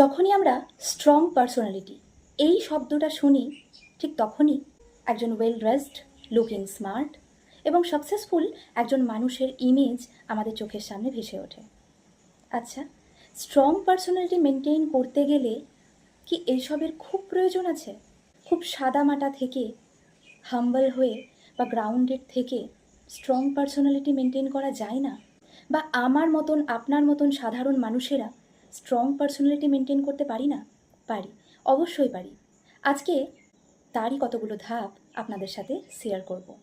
যখনই আমরা strong personality এই শব্দটা শুনি, ঠিক তখনই একজন ওয়েল ড্রেসড লুকিং স্মার্ট এবং সাকসেসফুল একজন মানুষের ইমেজ আমাদের চোখের সামনে ভেসে ওঠে। আচ্ছা স্ট্রং পার্সোনালিটি মেনটেন করতে গেলে কি এইসবের খুব প্রয়োজন আছে? খুব সাদামাটা থেকে হাম্বল হয়ে বা গ্রাউন্ডেড থেকে স্ট্রং পার্সোনালিটি মেনটেন করা যায় না? বা আমার মতন, আপনার মতন সাধারণ মানুষেরা স্ট্রং পার্সোনালিটি মেনটেন করতে পারি না? পারি, অবশ্যই পারি। আজকে তারই কতগুলো ধাপ আপনাদের সাথে শেয়ার করব।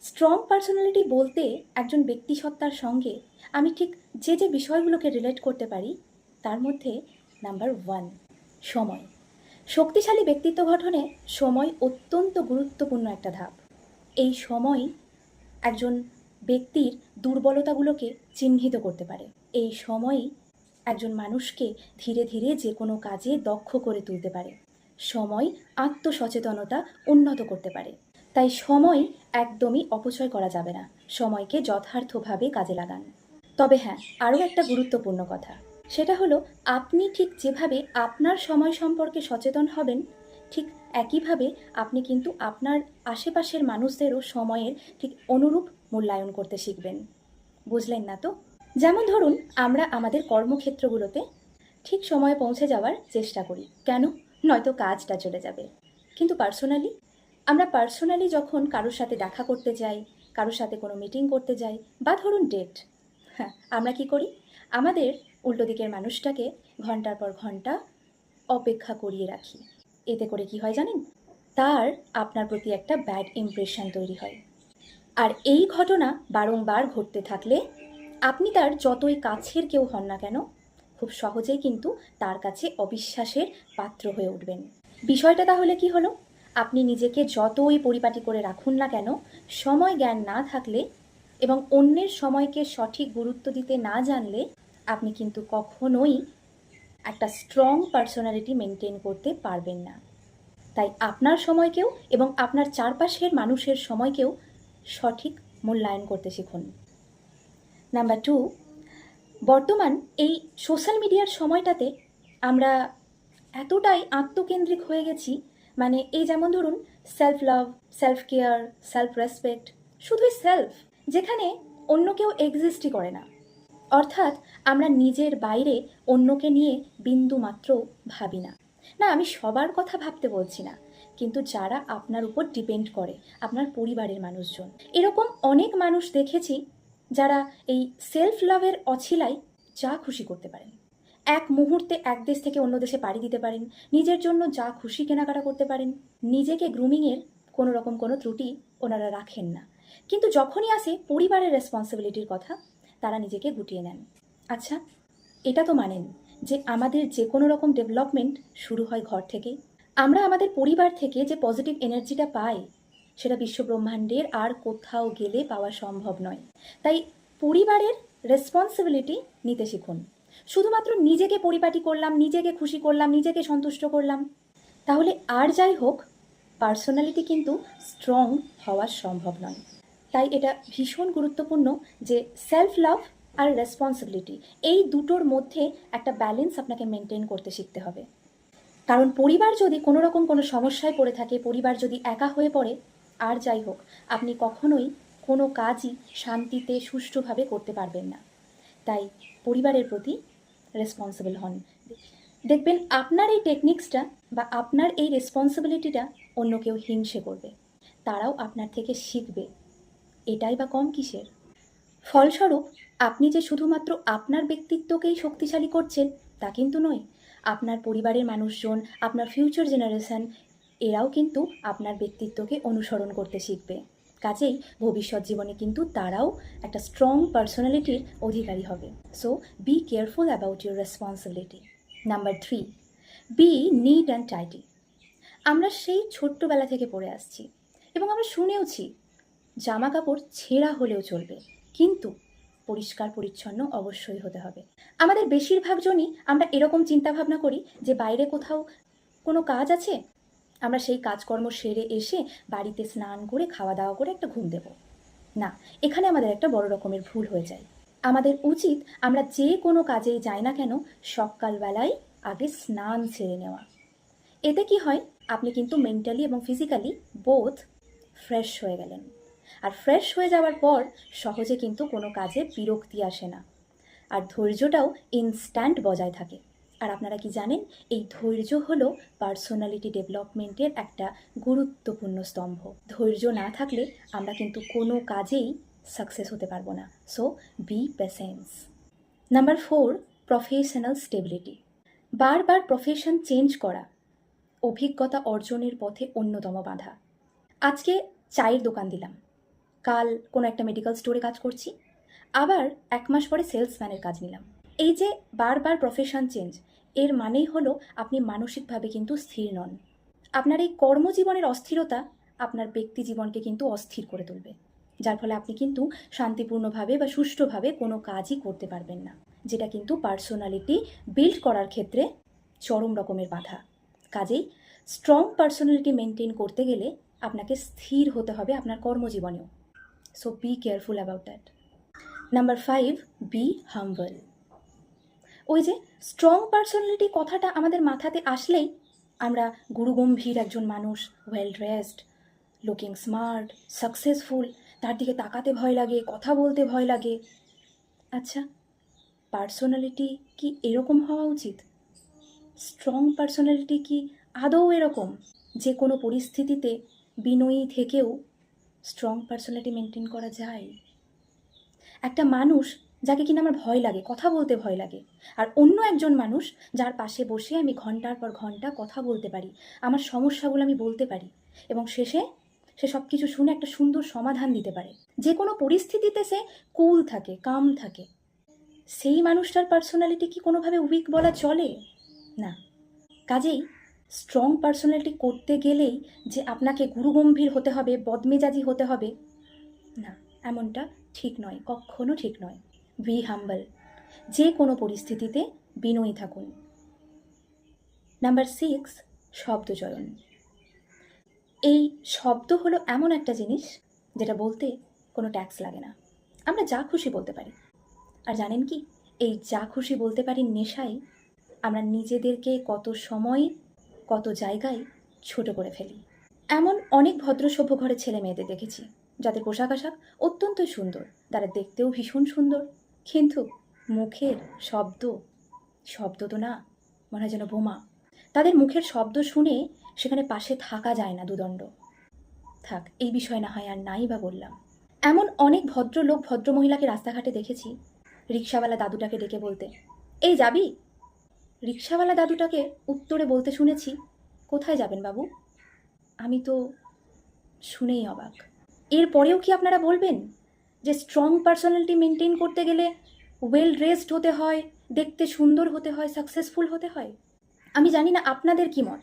স্ট্রং পার্সোনালিটি বলতে একজন ব্যক্তি সত্তার সঙ্গে আমি ঠিক যে যে বিষয়গুলোকে রিলেট করতে পারি, তার মধ্যে নাম্বার ওয়ান সময়। শক্তিশালী ব্যক্তিত্ব গঠনে সময় অত্যন্ত গুরুত্বপূর্ণ একটা ধাপ। এই সময় একজন ব্যক্তির দুর্বলতাগুলোকে চিহ্নিত করতে পারে। এই সময়ই একজন মানুষকে ধীরে ধীরে যে কোনো কাজে দক্ষ করে তুলতে পারে। সময়, আত্মসচেতনতা উন্নত করতে পারে। তাই সময় একদমই অপচয় করা যাবে না। সময়কে যথার্থভাবে কাজে লাগান। তবে হ্যাঁ আরও একটা গুরুত্বপূর্ণ কথা। সেটা হলো, আপনি ঠিক যেভাবে আপনার সময় সম্পর্কে সচেতন হবেন, ঠিক একইভাবে আপনি কিন্তু আপনার আশেপাশের মানুষদেরও সময়ের ঠিক অনুরূপ মূল্যায়ন করতে শিখবেন। বুঝলেন না তো? যেমন ধরুন, আমরা আমাদের কর্মক্ষেত্রগুলোতে ঠিক সময়ে পৌঁছে যাওয়ার চেষ্টা করি। কেন? নয়তো কাজটা চলে যাবে। কিন্তু পার্সোনালি আমরা পার্সোনালি যখন কারোর সাথে দেখা করতে যাই, কারোর সাথে কোনো মিটিং করতে যাই, বা ধরুন ডেট হ্যাঁ আমরা কি করি? আমাদের উল্টো দিকের মানুষটাকে ঘণ্টার পর ঘণ্টা অপেক্ষা করিয়ে রাখি। এতে করে কি হয় জানেন? তার আপনার প্রতি একটা ব্যাড ইমপ্রেশন তৈরি হয়। আর এই ঘটনা বারংবার ঘটতে থাকলে আপনি তার যতই কাছের কেউ হন না কেন, খুব সহজেই কিন্তু তার কাছে অবিশ্বাসের পাত্র হয়ে উঠবেন। বিষয়টা তাহলে কি হলো? আপনি নিজেকে যতই পরিপাটি করে রাখুন না কেন, সময় জ্ঞান না থাকলে এবং অন্যের সময়কে সঠিক গুরুত্ব দিতে না জানলে আপনি কিন্তু কখনোই একটা স্ট্রং পার্সোনালিটি মেনটেন করতে পারবেন না। তাই আপনার সময়কেও এবং আপনার চারপাশের মানুষের সময়কেও সঠিক মূল্যায়ন করতে শিখুন। নাম্বার টু বর্তমান এই সোশ্যাল মিডিয়ার সময়টাতে আমরা এতটাই আত্মকেন্দ্রিক হয়ে গেছি মানে এই যেমন ধরুন self love self care self respect শুধুই সেলফ যেখানে অন্য কেউ এক্সিস্টই করে না। অর্থাৎ আমরা নিজের বাইরে অন্যকে নিয়ে বিন্দু মাত্র ভাবি না। না, আমি সবার কথা ভাবতে বলছি না, কিন্তু যারা আপনার উপর ডিপেন্ড করে, আপনার পরিবারের মানুষজন। এরকম অনেক মানুষ দেখেছি যারা এই সেলফ লাভের অছিলায় যা খুশি করতে পারেন। এক মুহূর্তে এক দেশ থেকে অন্য দেশে পাড়ি দিতে পারেন, নিজের জন্য যা খুশি কেনাকাটা করতে পারেন, নিজেকে গ্রুমিংয়ের কোনো রকম কোনো ত্রুটি ওনারা রাখেন না। কিন্তু যখনই আসে পরিবারের রেসপন্সিবিলিটির কথা, তারা নিজেকে গুটিয়ে নেন। আচ্ছা এটা তো মানেন যে আমাদের যে কোনো রকম ডেভেলপমেন্ট শুরু হয় ঘর থেকেই আমরা আমাদের পরিবার থেকে যে পজিটিভ এনার্জিটা পাই সেটা বিশ্বব্রহ্মাণ্ডের আর কোথাও গেলে পাওয়া সম্ভব নয়। তাই পরিবারের রেসপন্সিবিলিটি নিতে শিখুন। শুধুমাত্র নিজেকে পরিপাটি করলাম, নিজেকে খুশি করলাম, নিজেকে সন্তুষ্ট করলাম, তাহলে আর যাই হোক পার্সোনালিটি কিন্তু স্ট্রং হওয়া সম্ভব নয়। তাই এটা ভীষণ গুরুত্বপূর্ণ যে সেলফ লাভ আর রেসপন্সিবিলিটি এই দুটোর মধ্যে একটা ব্যালেন্স আপনাকে মেনটেন করতে শিখতে হবে। কারণ পরিবার যদি কোনো রকম কোনো সমস্যায় পড়ে থাকে, পরিবার যদি একা হয়ে পড়ে আর যাই হোক, আপনি কখনোই কোনো কাজই শান্তিতে, সুষ্ঠুভাবে করতে পারবেন না। তাই পরিবারের প্রতি রেসপন্সিবল হন। দেখবেন আপনার এই টেকনিক্সটা বা আপনার এই রেসপন্সিবিলিটিটা অন্য কেউ হিংসে করবে। তারাও আপনার থেকে শিখবে। এটাই বা কম কিসের? ফলস্বরূপ, আপনি যে শুধুমাত্র আপনার ব্যক্তিত্বকেই শক্তিশালী করছেন, তা কিন্তু নয়। আপনার পরিবারের মানুষজন, আপনার ফিউচার জেনারেশন এরাও কিন্তু আপনার ব্যক্তিত্বকে অনুসরণ করতে শিখবে। কাজেই ভবিষ্যৎ জীবনে কিন্তু তারাও একটা স্ট্রং পার্সোনালিটির অধিকারী হবে। So be careful about your responsibility number three be neat and tidy আমরা সেই ছোট্টবেলা থেকে পড়ে আসছি এবং আমরা শুনেওছি জামা কাপড় ছেঁড়া হলেও চলবে, কিন্তু পরিষ্কার পরিচ্ছন্ন অবশ্যই হতে হবে। আমাদের বেশিরভাগ জনই আমরা এরকম চিন্তাভাবনা করি যে বাইরে কোথাও কোনো কাজ আছে আমরা সেই কাজকর্ম সেরে এসে বাড়িতে স্নান করে খাওয়া দাওয়া করে একটা ঘুম দেব। না, এখানে আমাদের একটা বড় রকমের ভুল হয়ে যায়। আমাদের উচিত আমরা যে কোনো কাজেই যাই না কেন, সকালবেলায় আগে স্নান সেরে নেওয়া। এতে কি হয়, আপনি কিন্তু মেন্টালি এবং ফিজিক্যালি বোথ ফ্রেশ হয়ে গেলেন। আর ফ্রেশ হয়ে যাওয়ার পর সহজে কিন্তু কোনো কাজে বিরক্তি আসে না। আর ধৈর্যটাও ইনস্ট্যান্ট বজায় থাকে। আর আপনারা কি জানেন, এই ধৈর্য হলো পার্সোনালিটি ডেভেলপমেন্টের একটা গুরুত্বপূর্ণ স্তম্ভ। ধৈর্য না থাকলে আমরা কিন্তু কোনো কাজেই সাকসেস হতে পারব না। So be patience number four professional stability বারবার প্রফেশন চেঞ্জ করা অভিজ্ঞতা অর্জনের পথে অন্যতম বাধা। আজকে চায়ের দোকান দিলাম। কাল কোনো একটা মেডিকেল স্টোরে কাজ করছি। আবার এক মাস পরে সেলসম্যানের কাজ নিলাম। এই যে বারবার প্রফেশন চেঞ্জ এর মানেই হলো আপনি মানসিকভাবে কিন্তু স্থির নন। আপনার এই কর্মজীবনের অস্থিরতা আপনার ব্যক্তি জীবনকে কিন্তু অস্থির করে তুলবে, যার ফলে আপনি কিন্তু শান্তিপূর্ণভাবে বা সুষ্ঠুভাবে কোনো কাজই করতে পারবেন না, যেটা কিন্তু পার্সোনালিটি বিল্ড করার ক্ষেত্রে চরম রকমের বাধা। কাজেই স্ট্রং পার্সোনালিটি মেনটেন করতে গেলে আপনাকে স্থির হতে হবে আপনার কর্মজীবনেও। So be careful about that. Number five, be humble. ওই যে স্ট্রং পার্সোনালিটি কথাটা আমাদের মাথাতে আসলেই আমরা গুরুগম্ভীর একজন মানুষ well dressed looking smart successful তার দিকে তাকাতে ভয় লাগে, কথা বলতে ভয় লাগে। আচ্ছা পার্সোনালিটি কি এরকম হওয়া উচিত? স্ট্রং পার্সোনালিটি কি আদৌ এরকম? যে কোনো পরিস্থিতিতে বিনয়ী থেকেও স্ট্রং পার্সোনালিটি মেনটেন করা যায়। একটা মানুষ যাকে কিনা আমার ভয় লাগে, কথা বলতে ভয় লাগে। আর অন্য একজন মানুষ যার পাশে বসে আমি ঘণ্টার পর ঘণ্টা কথা বলতে পারি, আমার সমস্যাগুলো আমি বলতে পারি এবং শেষে সে সব কিছু শুনে একটা সুন্দর সমাধান দিতে পারে। যে কোনো পরিস্থিতিতে সে কুল থাকে, কাম থাকে। সেই মানুষটার পার্সোনালিটি কি কোনোভাবে উইক বলা চলে? না। কাজেই স্ট্রং পার্সোনালিটি করতে গেলেই যে আপনাকে গুরুগম্ভীর হতে হবে, বদমেজাজি হতে হবে, না। এমনটা ঠিক নয়, কখনো ঠিক নয়। Be humble. যে কোনো পরিস্থিতিতে বিনয়ী থাকুন। নাম্বার সিক্স, শব্দচয়ন। এই শব্দ হলো এমন একটা জিনিস যেটা বলতে কোনো ট্যাক্স লাগে না। আমরা যা খুশি বলতে পারি। আর জানেন কি? এই যা খুশি বলতে পারি নেশায় আমরা নিজেদেরকে কত সময়, কত জায়গায় ছোট করে ফেলি। এমন অনেক ভদ্র সভ্য ঘরের ছেলে মেয়েদের দেখেছি, যাদের পোশাক আশাক অত্যন্ত সুন্দর, তারা দেখতেও ভীষণ সুন্দর। কিন্তু মুখের শব্দ শব্দ তো না, মনে হয় যেন বোমা। তাদের মুখের শব্দ শুনে সেখানে পাশে থাকা যায় না দুদণ্ড। থাক, এই বিষয় না হয় আর নাই বা বললাম। এমন অনেক ভদ্রলোক ভদ্রমহিলাকে রাস্তাঘাটে দেখেছি, রিক্সাওয়ালা দাদুটাকে ডেকে বলতে, এই যাবি? রিক্সাওয়ালা দাদুটাকে উত্তরে বলতে শুনেছি, কোথায় যাবেন বাবু? আমি তো শুনেই অবাক। এরপরেও কি আপনারা বলবেন? যে স্ট্রং পার্সোনালিটি মেনটেন করতে গেলে ওয়েল ড্রেসড হতে হয়, দেখতে সুন্দর হতে হয় সাকসেসফুল হতে হয়। আমি জানি না আপনাদের কি মত,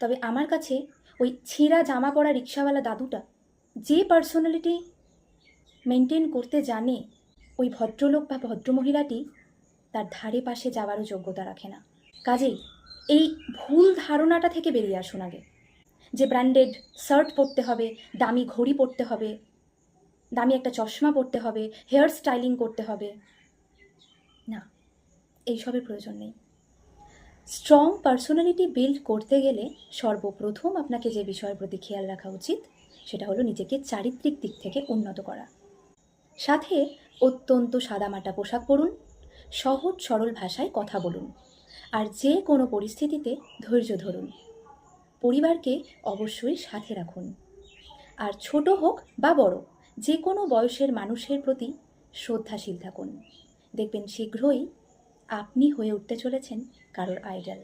তবে আমার কাছে ওই ছেঁড়া জামা পরা রিক্সাওয়ালা দাদুটা যে পার্সোনালিটি মেনটেন করতে জানে ওই ভদ্রলোক বা ভদ্রমহিলাটি, তার ধারে পাশে যাওয়ারও যোগ্যতা রাখে না। কাজেই এই ভুল ধারণাটা থেকে বেরিয়ে আসুন আগে। যে ব্র্যান্ডেড শার্ট পরতে হবে, দামি ঘড়ি পরতে হবে দামি একটা চশমা পরতে হবে, হেয়ার স্টাইলিং করতে হবে। না, এইসবের প্রয়োজন নেই। স্ট্রং পার্সোনালিটি বিল্ড করতে গেলে সর্বপ্রথম আপনাকে যে বিষয়ের প্রতি খেয়াল রাখা উচিত, সেটা হলো নিজেকে চারিত্রিক দিক থেকে উন্নত করা। সাথে অত্যন্ত সাদামাটা পোশাক পরুন, সহজ সরল ভাষায় কথা বলুন, আর যে কোনো পরিস্থিতিতে ধৈর্য ধরুন। পরিবারকে অবশ্যই সাথে রাখুন। আর ছোট হোক বা বড় যে কোনো বয়সের মানুষের প্রতি শ্রদ্ধাশীল থাকুন। দেখবেন শীঘ্রই আপনি হয়ে উঠতে চলেছেন কারোর আইডল